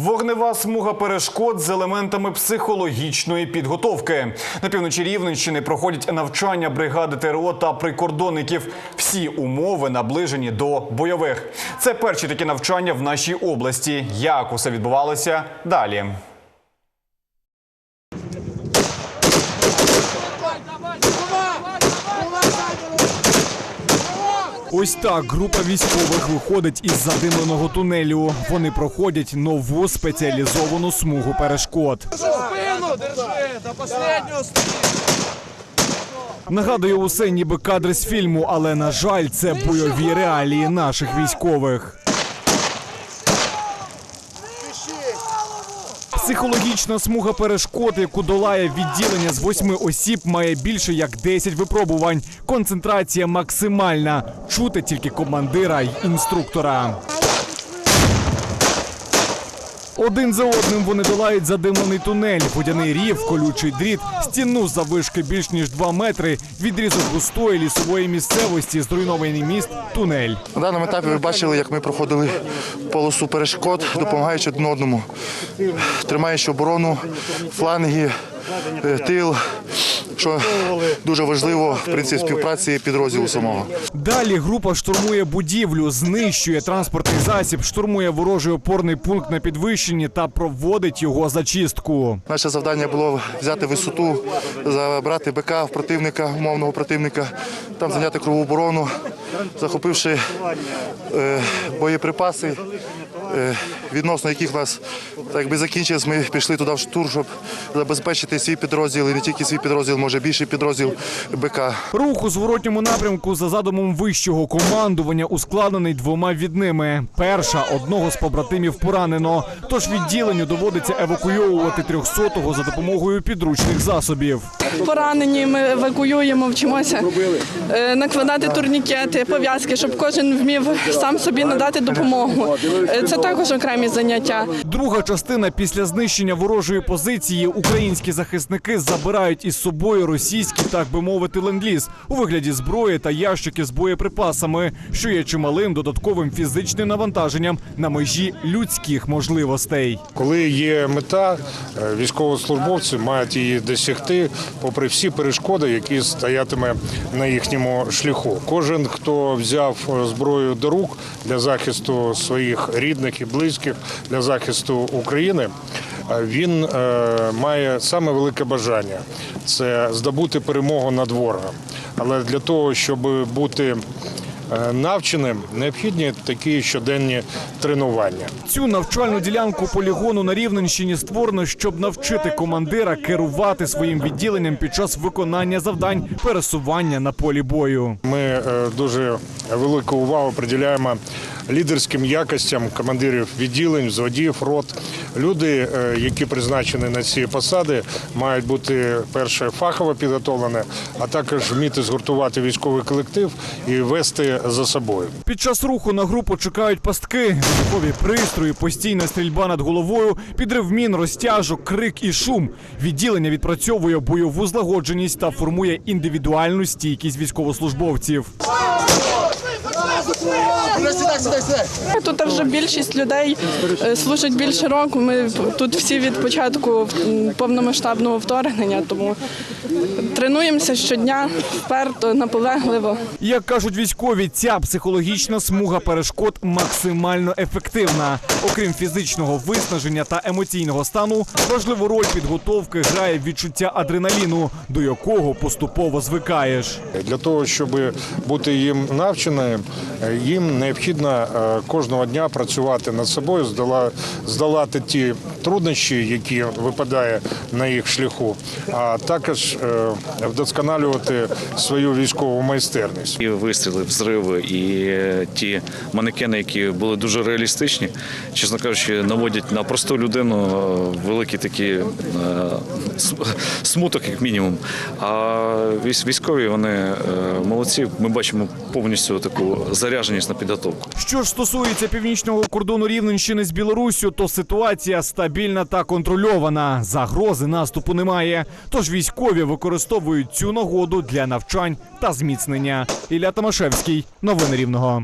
Вогнева смуга перешкод з елементами психологічної підготовки. На півночі Рівненщини проходять навчання бригади ТРО та прикордонників. Всі умови наближені до бойових. Це перші такі навчання в нашій області. Як усе відбувалося далі? Ось так група військових виходить із задимленого тунелю. Вони проходять нову спеціалізовану смугу перешкод. Спину держи, до останнього Нагадую, усе, ніби кадри з фільму, але на жаль, це бойові реалії наших військових. Психологічна смуга перешкод, яку долає відділення з восьми осіб, має більше як 10 випробувань. Концентрація максимальна. Чути тільки командира й інструктора. Один за одним вони долають задимлений тунель, водяний рів, колючий дріт, стіну заввишки більш ніж 2 метри, відрізок густої лісової місцевості, зруйнований міст, тунель. На даному етапі ви бачили, як ми проходили полосу перешкод, допомагаючи один одному, тримаючи оборону, фланги, е, тил, що дуже важливо в принципі співпраці підрозділу самого. Далі група штурмує будівлю, знищує транспортний засіб, штурмує ворожий опорний пункт на підвищенні та проводить його зачистку. Наше завдання було взяти висоту, забрати БК в противника, умовного противника, там зайняти кругову оборону, захопивши е, боєприпаси, відносно яких нас так якби закінчилось, ми пішли туди в штур, щоб забезпечити свій підрозділ, і не тільки свій підрозділ, може більший підрозділ БК. Рух у зворотньому напрямку за задумом вищого командування ускладнений двома відними. Перша одного з побратимів поранено. Тож відділенню доводиться евакуйовувати трьохсотого за допомогою підручних засобів. поранені. Ми евакуюємо, вчимося е, накладати турнікети, пов'язки, щоб кожен вмів сам собі надати допомогу. Е, Це також окремі заняття. Друга частина після знищення ворожої позиції українські захисники забирають із собою російський, так би мовити, ленд-ліз у вигляді зброї та ящики з боєприпасами, що є чималим додатковим фізичним навантаженням на межі людських можливостей. Коли є мета, е, військовослужбовці мають її досягти, попри всі перешкоди, які стоятиме на їхньому шляху. Кожен, хто взяв е, зброю до рук для захисту своїх рідних і близьких, для захисту України, е, він е, має саме велике бажання це здобути перемогу над ворогом. Але для того, щоб бути навченим, необхідні такі щоденні тренування. Цю навчальну ділянку полігону на Рівненщині створено, щоб навчити командира керувати своїм відділенням під час виконання завдань пересування на полі бою. Ми е, дуже велику увагу приділяємо лідерським якостям командирів відділень, взводів, рот. Люди, е, які призначені на ці посади, мають бути перше фахово підготовлені, а також вміти згуртувати військовий колектив і вести за собою. Під час руху на групу чекають пастки, вибухові пристрої, постійна стрільба над головою, підрив мін, розтяжок, крик і шум. Відділення відпрацьовує бойову злагодженість та формує індивідуальну стійкість військовослужбовців. Тут вже більшість людей е, служать більше року. Ми тут всі від початку повномасштабного вторгнення, тому тренуємося щодня вперто, наполегливо. Як кажуть військові, ця психологічна смуга перешкод максимально ефективна. Окрім фізичного виснаження та емоційного стану, важливу роль підготовки грає відчуття адреналіну, до якого поступово звикаєш. Для того, щоб бути їм навченим, їм необхідно е, кожного дня працювати над собою, здолати ті труднощі, які випадає на їх шляху, а також е, вдосконалювати свою військову майстерність. І вистріли, взриви, і е, ті манекени, які були дуже реалістичні, чесно кажучи, наводять на просту людину великий такий смуток, як мінімум. А військові вони молодці. Ми бачимо повністю таку заряженість на підготовку. Що ж стосується північного кордону Рівненщини з Білоруссю, то ситуація стабільна та контрольована. Загрози наступу немає. Тож військові використовують цю нагоду для навчань та зміцнення. Ілля Томашевський, новини Рівного.